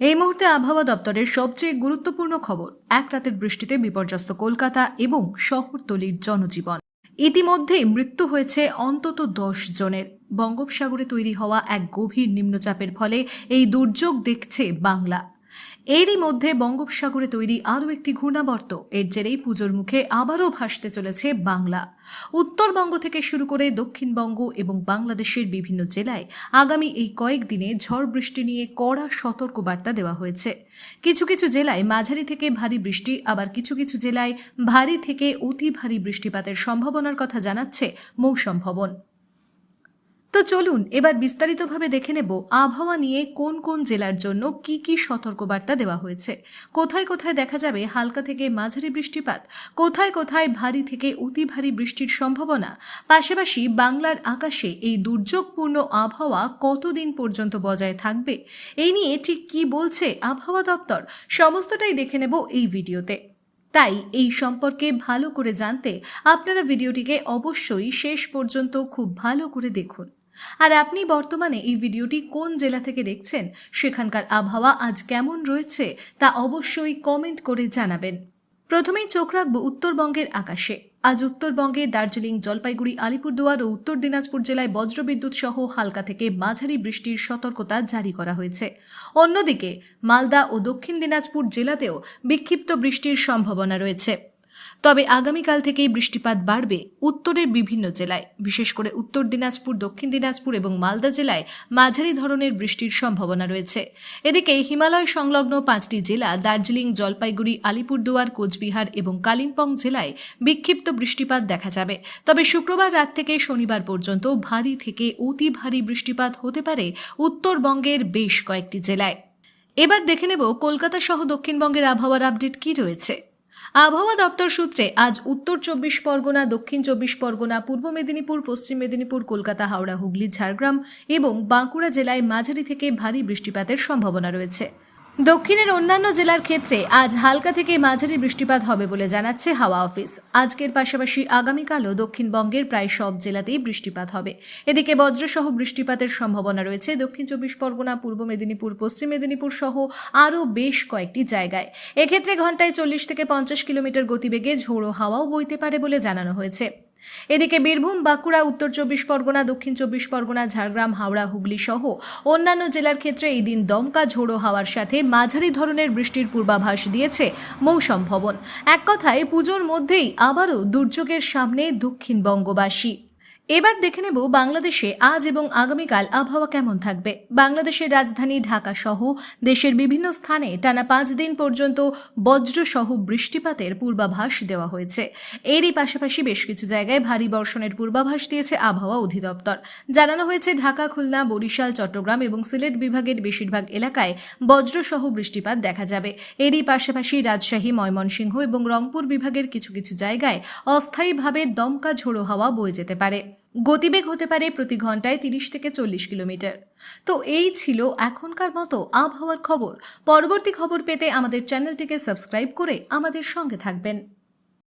এই মুহূর্তে আবহাওয়া দপ্তরের সবচেয়ে গুরুত্বপূর্ণ খবর, এক রাতের বৃষ্টিতে বিপর্যস্ত কলকাতা এবং শহরতলির জনজীবন। ইতিমধ্যেই মৃত্যু হয়েছে অন্তত দশ জনের। বঙ্গোপসাগরে তৈরি হওয়া এক গভীর নিম্নচাপের ফলে এই দুর্যোগ দেখছে বাংলা। এরই মধ্যে বঙ্গোপসাগরে তৈরি আরও একটি ঘূর্ণাবর্ত। এর জেরেই পুজোর মুখে আবারও ভাসতে চলেছে বাংলা। উত্তরবঙ্গ থেকে শুরু করে দক্ষিণবঙ্গ এবং বাংলাদেশের বিভিন্ন জেলায় আগামী এই কয়েকদিনে ঝড় বৃষ্টি নিয়ে কড়া সতর্কবার্তা দেওয়া হয়েছে। কিছু কিছু জেলায় মাঝারি থেকে ভারী বৃষ্টি, আবার কিছু কিছু জেলায় ভারী থেকে অতি ভারী বৃষ্টিপাতের সম্ভাবনার কথা জানাচ্ছে মৌসম ভবন। তো চলুন এবার বিস্তারিতভাবে দেখে নেব আবহাওয়া নিয়ে কোন কোন জেলার জন্য কি কি সতর্কবার্তা দেওয়া হয়েছে। কোথায় কোথায় দেখা যাবে হালকা থেকে মাঝারি বৃষ্টিপাত? কোথায় কোথায় ভারী থেকে অতি ভারী বৃষ্টির সম্ভাবনা? পাশাপাশি বাংলার আকাশে এই দুর্যোগপূর্ণ আবহাওয়া কতদিন পর্যন্ত বজায় থাকবে? এই নিয়ে ঠিক কি বলছে আবহাওয়া দপ্তর? সমস্তটাই দেখে নেব এই ভিডিওতে। তাই এই সম্পর্কে ভালো করে জানতে আপনারা ভিডিওটিকে অবশ্যই শেষ পর্যন্ত খুব ভালো করে দেখুন। আর আপনি বর্তমানে এই ভিডিওটি কোন জেলা থেকে দেখছেন, সেখানকার আবহাওয়া আজ কেমন রয়েছে তা অবশ্যই কমেন্ট করে জানাবেন। প্রথমেই চোখ রাখব উত্তরবঙ্গের আকাশে। আজ উত্তরবঙ্গে দার্জিলিং, জলপাইগুড়ি, আলিপুরদুয়ার ও উত্তর দিনাজপুর জেলায় বজ্রবিদ্যুৎ সহ হালকা থেকে মাঝারি বৃষ্টির সতর্কতা জারি করা হয়েছে। অন্যদিকে মালদা ও দক্ষিণ দিনাজপুর জেলাতেও বিক্ষিপ্ত বৃষ্টির সম্ভাবনা রয়েছে। তবে আগামীকাল থেকেই বৃষ্টিপাত বাড়বে উত্তরের বিভিন্ন জেলায়। বিশেষ করে উত্তর দিনাজপুর, দক্ষিণ দিনাজপুর এবং মালদা জেলায় মাঝারি ধরনের বৃষ্টির সম্ভাবনা রয়েছে। এদিকে হিমালয় সংলগ্ন পাঁচটি জেলা দার্জিলিং, জলপাইগুড়ি, আলিপুরদুয়ার, কোচবিহার এবং কালিম্পং জেলায় বিক্ষিপ্ত বৃষ্টিপাত দেখা যাবে। তবে শুক্রবার রাত থেকে শনিবার পর্যন্ত ভারী থেকে অতি ভারী বৃষ্টিপাত হতে পারে উত্তরবঙ্গের বেশ কয়েকটি জেলায়। এবার দেখে নেব কলকাতা সহ দক্ষিণবঙ্গের আবহাওয়ার আপডেট কি রয়েছে। আবহাওয়া দপ্তর সূত্রে আজ উত্তর চব্বিশ পরগনা, দক্ষিণ চব্বিশ পরগনা, পূর্ব মেদিনীপুর, পশ্চিম মেদিনীপুর, কলকাতা, হাওড়া, হুগলি, ঝাড়গ্রাম এবং বাঁকুড়া জেলায় মাঝারি থেকে ভারী বৃষ্টিপাতের সম্ভাবনা রয়েছে। দক্ষিণের অন্যান্য জেলার ক্ষেত্রে আজ হালকা থেকে মাঝারি বৃষ্টিপাত হবে বলে জানাচ্ছে হাওয়া অফিস। আজকের পাশাপাশি আগামীকালও দক্ষিণবঙ্গের প্রায় সব জেলাতেই বৃষ্টিপাত হবে। এদিকে বজ্রসহ বৃষ্টিপাতের সম্ভাবনা রয়েছে। দক্ষিণ চব্বিশ পরগনা, পূর্ব মেদিনীপুর, পশ্চিম মেদিনীপুর সহ আরও বেশ কয়েকটি জায়গায়। এক্ষেত্রে ঘন্টায় চল্লিশ থেকে পঞ্চাশ কিলোমিটার গতিবেগে ঝোড়ো হাওয়াও বইতে পারে বলে জানানো হয়েছে। এদিকে বীরভূম, বাঁকুড়া, উত্তর চব্বিশ পরগনা, দক্ষিণ চব্বিশ পরগনা, ঝাড়গ্রাম, হাওড়া, হুগলি সহ অন্যান্য জেলার ক্ষেত্রে এই দিন দমকা ঝোড়ো হাওয়ার সাথে মাঝারি ধরনের বৃষ্টির পূর্বাভাস দিয়েছে মৌসম ভবন। এক কথায়, পুজোর মধ্যেই আবারও দুর্যোগের সামনে দক্ষিণবঙ্গবাসী। এবার দেখে নেব বাংলাদেশে আজ এবং আগামীকাল আবহাওয়া কেমন থাকবে। বাংলাদেশের রাজধানী ঢাকা সহ দেশের বিভিন্ন স্থানে টানা পাঁচ দিন পর্যন্ত বজ্রসহ বৃষ্টিপাতের পূর্বাভাস দেওয়া হয়েছে। এরই পাশাপাশি বেশ কিছু জায়গায় ভারী বর্ষণের পূর্বাভাস দিয়েছে আবহাওয়া অধিদপ্তর। জানানো হয়েছে, ঢাকা, খুলনা, বরিশাল, চট্টগ্রাম এবং সিলেট বিভাগের বেশিরভাগ এলাকায় বজ্রসহ বৃষ্টিপাত দেখা যাবে। এরই পাশাপাশি রাজশাহী, ময়মনসিংহ এবং রংপুর বিভাগের কিছু কিছু জায়গায় অস্থায়ীভাবে দমকা ঝোড়ো হাওয়া বয়ে যেতে পারে। গতিবেগ হতে পারে প্রতি ঘন্টায় তিরিশ থেকে চল্লিশ কিলোমিটার। তো এই ছিল এখনকার মতো আবহাওয়ার খবর। পরবর্তী খবর পেতে আমাদের চ্যানেলটিকে সাবস্ক্রাইব করে আমাদের সঙ্গে থাকবেন।